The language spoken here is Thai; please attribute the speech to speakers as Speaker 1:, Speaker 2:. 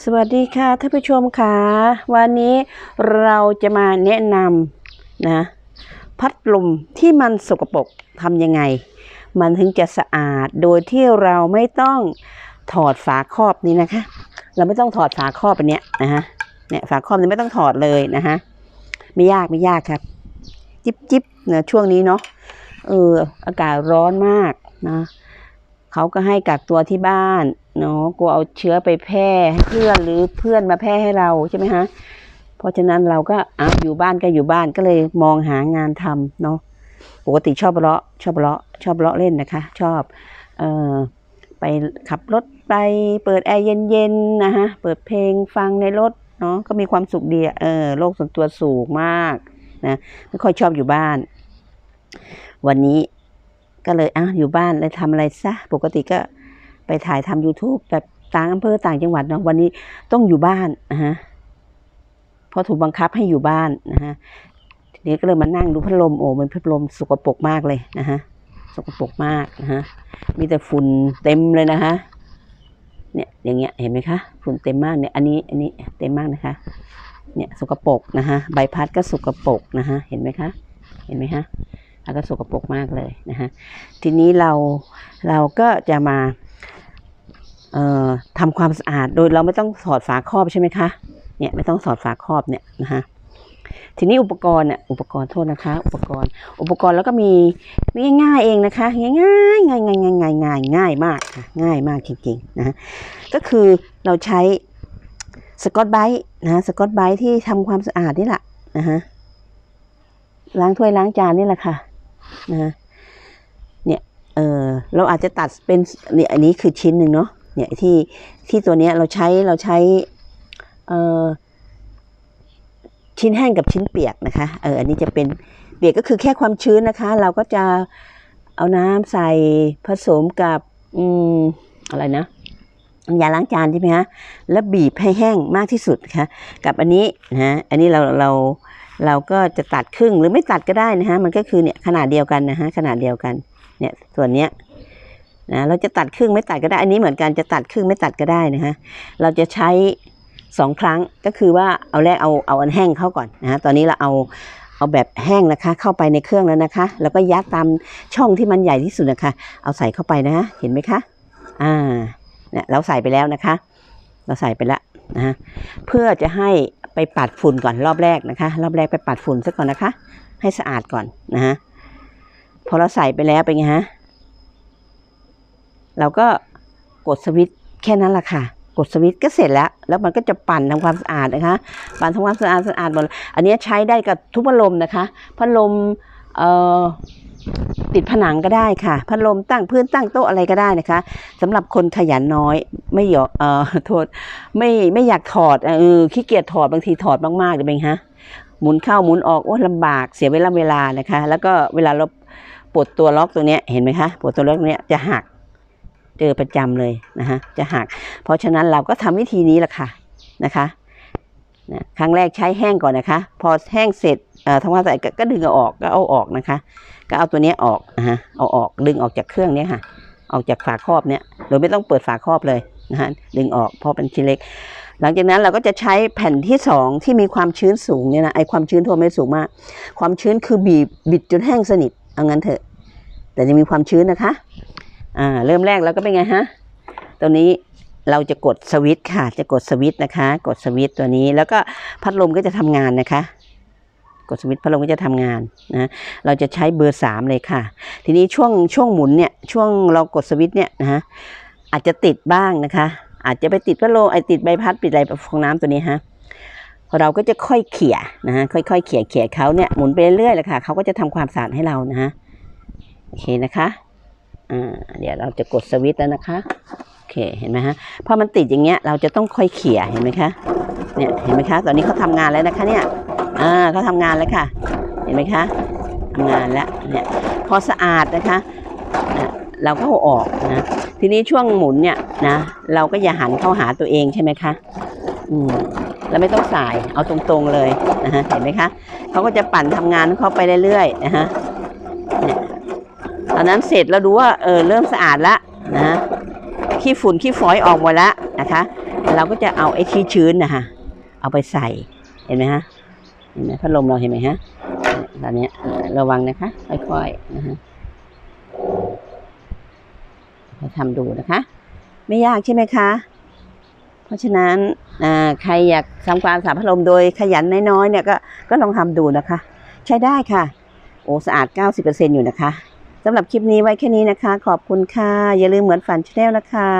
Speaker 1: สวัสดีค่ะท่านผู้ชมค่ะวันนี้เราจะมาแนะนำนะพัดลมที่มันสกปรกทำยังไง มันถึงจะสะอาดโดยที่เราไม่ต้องถอดฝาครอบนี้นะคะ เราไม่ต้องถอดฝาครอบอันเนี้ยนะฮะเนี่ยฝาครอบนี้ไม่ต้องถอดเลยนะฮะไม่ยากไม่ยากครับ จิบจิบเนี่ยช่วงนี้เนาะเอออากาศร้อนมากนะ เขาก็ให้กักตัวที่บ้านเนาะกลัวเอาเชื้อไปแพร่ให้เพื่อนหรือเพื่อนมาแพร่ให้เราใช่ไหมฮะเพราะฉะนั้นเราก็อะอยู่บ้านก็อยู่บ้านก็เลยมองหางานทำเนาะปกติชอบเลาะชอบเลาะชอบเลาะเล่นนะคะ ชอบเอ่อไปขับรถไปเปิดแอร์เย็นๆนะฮะเปิดเพลงฟังในรถเนาะก็มีความสุขดีเออโลกส่วนตัวสูงมากนะไม่ค่อยชอบอยู่บ้าน วันนี้ ก็เลยอะอยู่บ้านเลยทำอะไรซะปกติก็ไปถ่ายทำ YouTube แบบต่างอำเภอต่างจังหวัดเนาะวันนี้ต้องอยู่บ้านนะฮะเพราะถูกบังคับให้อยู่บ้านนะฮะทีนี้ก็เลยมานั่งดูพัดลมโอ้มันพัดลมสกปรกมากเลยนะฮะสกปรกมากนะฮะมีแต่ฝุ่นเต็มเลยนะคะเนี่ยอย่างเงี้ยเห็นไหมคะฝุ่นเต็มมากเนี่ยอันนี้อันนี้เต็มมากนะคะ เนี่ยสกปรกนะคะใบพัดก็สกปรกนะคะเห็นไหมคะเห็นไหมคะ แล้วก็สกปรกมากเลยนะคะทีนี้เราเราก็จะมาเอ่อทำความสะอาดโดยเราไม่ต้องถอดฝาครอบใช่ไหมคะเนี่ยไม่ต้องถอดฝาครอบเนี่ยนะคะทีนี้อุปกรณ์เนี่ยอุปกรณ์โทษนะคะ อุปกรณ์ อุปกรณ์แล้วก็มีง่ายๆเองนะคะ ง่ายๆง่ายง่ายง่ายง่ายง่ายง่ายมากค่ะง่ายมากจริงๆนะก็คือเราใช้สกอตไบรท์นะสกอตไบรท์ที่ทำความสะอาดนี่แหละนะฮะล้างถ้วยล้างจานนี่แหละค่ะ นะฮะเนี่ยเออเราอาจจะตัดเป็นเนี่ยอันนี้คือชิ้นหนึ่งเนาะเนี่ยที่ที่ตัวเนี้ยเราใช้เราใช้เออชิ้นแห้งกับชิ้นเปียกนะคะเอออันนี้จะเป็นเปียกก็คือแค่ความชื้นนะคะ เราก็จะเอาน้ำใส่ผสมกับอืมอะไรนะน้ำยาล้างจานใช่ไหมคะแล้วบีบให้แห้งมากที่สุดค่ะ กับอันนี้นะฮะอันนี้เราเรา เราก็จะตัดครึ่งหรือไม่ตัดก็ได้นะฮะมันก็คือเนี่ยขนาดเดียวกันนะฮะขนาดเดียวกันเนี่ยส่วนเนี้ยนะเราจะตัดครึ่งไม่ตัดก็ได้ อันนี้เหมือนกันจะตัดครึ่งไม่ตัดก็ได้นะฮะเราจะใช้สองครั้งก็คือว่าเอาแรกเอาเอาอันแห้งเข้าก่อนนะฮะตอนนี้เราเอาเอาแบบแห้งนะคะ เข้าไปในเครื่องแล้วนะคะ แล้วก็ยัดตามช่องที่มันใหญ่ที่สุดนะคะ เอาใส่เข้าไปนะฮะเห็นไหมคะอ่าเนี่ยเราใส่ไปแล้วนะคะ เราใส่ไปแล้วนะฮะเพื่อจะให้ ไปปัดฝุ่นก่อนรอบแรกนะคะ รอบแรกไปปัดฝุ่นซะก่อนนะคะ ให้สะอาดก่อนนะฮะพอเราใส่ไปแล้วเป็นไงฮะเราก็กดสวิตช์แค่นั้นแหละค่ะ กดสวิตช์ก็เสร็จแล้ว แล้วมันก็จะปั่นทำความสะอาดนะคะ ปั่นทำความสะอาดสะอาดหมดอันนี้ใช้ได้กับทุกพัดลมนะคะพัดลม เอ่อติดผนังก็ได้ค่ะ พัดลมตั้งพื้นตั้งโต๊ะอะไรก็ได้นะคะสำหรับคนขยันน้อยไม่อยากเอ่อโทษไม่ไม่อยากถอดเออขี้เกียจถอดบางทีถอดมากๆเลยเป็นไงฮะหมุนเข้าหมุนออกโอ้ลำบากเสียเวลาเวลานะคะ แล้วก็เวลาเราปลดตัวล็อกตัวเนี้ยเห็นไหมคะปลดตัวล็อกเนี้ยจะหักเจอประจำเลยนะฮะจะหัก เพราะฉะนั้นเราก็ทำวิธีนี้แหละค่ะนะคะ นะครั้งแรกใช้แห้งก่อนนะคะ พอแห้งเสร็จเอ่อทำความสะอาดก็ดึงออกก็เอาออกนะคะ ก็เอาตัวนี้ออกนะฮะเอาออกดึงออกจากเครื่องเนี้ยค่ะ ออกจากฝาครอบเนี้ยโดยไม่ต้องเปิดฝาครอบเลยนะฮะดึงออกเพราะเป็นชิ้นเล็ก หลังจากนั้นเราก็จะใช้แผ่นที่สองที่มีความชื้นสูงเนี่ยนะไอความชื้นทั่วไม่สูงมาก ความชื้นคือบีบบิดจนแห้งสนิทเอางั้นเถอะ แต่จะมีความชื้นนะคะอ่าเริ่มแรกเราก็เป็นไงฮะตัวนี้ เราจะกดสวิตช์ค่ะ จะกดสวิตช์นะคะ กดสวิตช์ตัวนี้ แล้วก็พัดลมก็จะทำงานนะคะ กดสวิตช์พัดลมก็จะทำงานนะ เราจะใช้เบอร์สามเลยค่ะ ทีนี้ช่วงช่วงหมุนเนี่ย ช่วงเรากดสวิตช์เนี่ยนะฮะอาจจะติดบ้างนะคะ อาจจะไปติดพัดลมไอติดใบพัดปิดอะไรฟองน้ำตัวนี้ฮะเราก็จะค่อยเขี่ยนะฮะค่อยๆเขี่ยเขี่ยเขาเนี่ยหมุนไปเรื่อยๆเลยค่ะเขาก็จะทำความสะอาดให้เรานะฮะโอเคนะคะอ่าเดี๋ยวเราจะกดสวิตช์แล้วนะคะ เคเห็นไหมฮะพอมันติดอย่างเงี้ยเราจะต้องค่อยเขี่ยเห็นไหมคะเนี่ยเห็นไหมคะ ตอนนี้เขาทำงานแล้วนะคะเนี่ยอ่าเขาทำงานแล้วค่ะ เห็นไหมคะทำงานแล้วเนี่ยพอสะอาดนะคะนะเราก็ออกนะทีนี้ช่วงหมุนเนี่ยนะเราก็อย่าหันเข้าหาตัวเองใช่ไหมคะอืมแล้วไม่ต้องสายเอาตรงๆเลยนะฮะเห็นไหมคะเขาก็จะปั่นทำงานเขาไปเรื่อยๆนะฮะเนี่ยตอนนั้นเสร็จแล้วดูว่าเออเริ่มสะอาดละนะ ขี้ฝุ่นขี้ฝอยออกหมดแล้วนะคะ เราก็จะเอาไอ้ที่ชื้นนะคะเอาไปใส่เห็นไหมฮะเห็นไหมพัดลมเราเห็นไหมฮะตอนนี้ระวังนะคะ ค่อยๆนะฮะไปทำดูนะคะ ไม่ยากใช่ไหมคะ เพราะฉะนั้นใครอยากทำความสะอาดพัดลมโดยขยันน้อยๆเนี่ยก็ก็ลองทำดูนะคะ ใช้ได้ค่ะ โอ้สะอาด 90%อยู่นะคะ สำหรับคลิปนี้ไว้แค่นี้นะคะ ขอบคุณค่ะ อย่าลืมเหมือนฝันชาแนลนะคะ